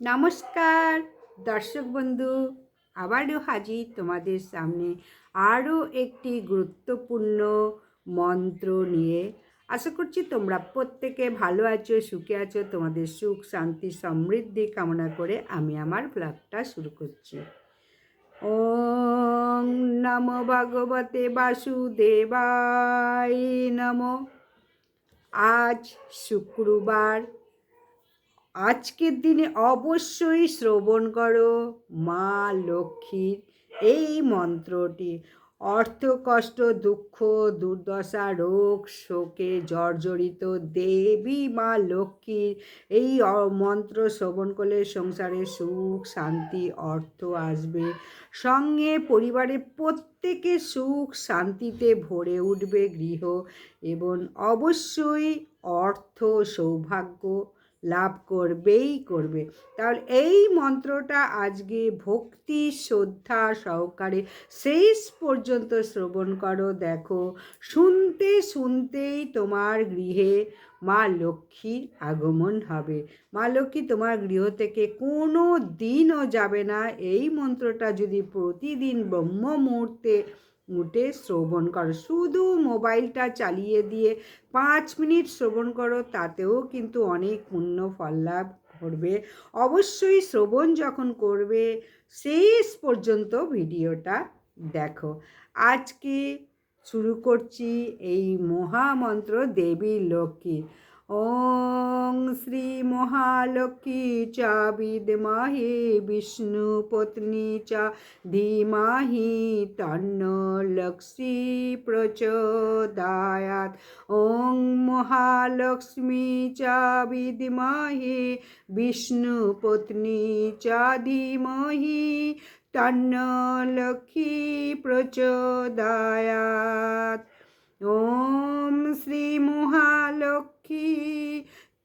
নমস্কার। দর্শক বন্ধু, আবারও হাজির তোমাদের সামনে আরও একটি গুরুত্বপূর্ণ মন্ত্র নিয়ে। আশা করছি তোমরা প্রত্যেকে ভালো আছো, সুখে আছো। তোমাদের সুখ, শান্তি, সমৃদ্ধি কামনা করে আমি আমার ব্লগটা শুরু করছি। ওম নম ভগবতে বাসুদেবায় নম। আজ শুক্রবার আজকের দিনে অবশ্যই শ্রবণ করো, মা লক্ষ্মীর এই মন্ত্রটি। অর্থ কষ্ট দুঃখ, দুর্দশা, রোগ, শোকে জর্জরিত দেবী মা লক্ষ্মীর এই মন্ত্র শ্রবণ করলে সংসারে সুখ, শান্তি, অর্থ আসবে। সঙ্গে পরিবারের প্রত্যেকে সুখ, শান্তিতে ভরে উঠবে গৃহ এবং অবশ্যই অর্থ সৌভাগ্য। লাভ করবেই করবে। তাহলে এই মন্ত্রটা আজকে ভক্তি, শ্রদ্ধা সহকারে শেষ পর্যন্ত শ্রবণ করো। দেখো, শুনতে শুনতেই তোমার গৃহে মা লক্ষ্মীর আগমন হবে। মা লক্ষ্মী তোমার গৃহ থেকে কোনো দিনও যাবে না। এই মন্ত্রটা যদি প্রতিদিন ব্রহ্ম মুহূর্তে উঠে শ্রবণ করো। শুধু মোবাইলটা চালিয়ে দিয়ে পাঁচ মিনিট শ্রবণ করো, তাতেও কিন্তু অনেক পুণ্য ফল লাভ করবে। অবশ্যই শ্রবণ যখন করবে, শেষ পর্যন্ত ভিডিওটা দেখো। আজকে শুরু করছি এই মহামন্ত্র দেবী লক্ষ্মী ওং শ্রী মহালক্ষ্মী চ বিদ্মহে বিষ্ণু পত্নী চ ধীমাহি তন্ন লক্ষ্মী প্রচোদয়াৎ ওং মহালক্ষ্মী চ বিদ্মহে বিষ্ণু পত্নী চ ধীমহি তন্ন লক্ষ্মী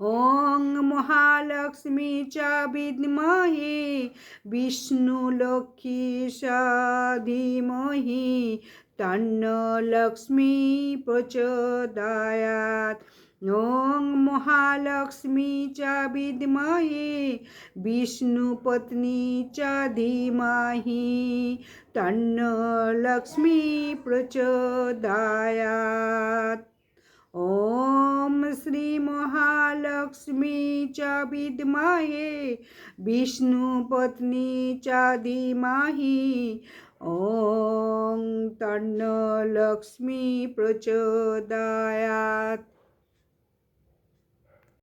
ॐ महालक्ष्मी च विद्महे विष्णुलक्ष्मी च धीमहि तन्न लक्ष्मी प्रचोदयात् ॐ महालक्ष्मी च विद्महे विष्णुपत्नी च धीमहि तन्न लक्ष्मी प्रचोदयात् ॐ श्रीमहालक्ष्मी च विद्महे विष्णुपत्नी च धीमहि। ॐ तन्न लक्ष्मी प्रचोदयात्।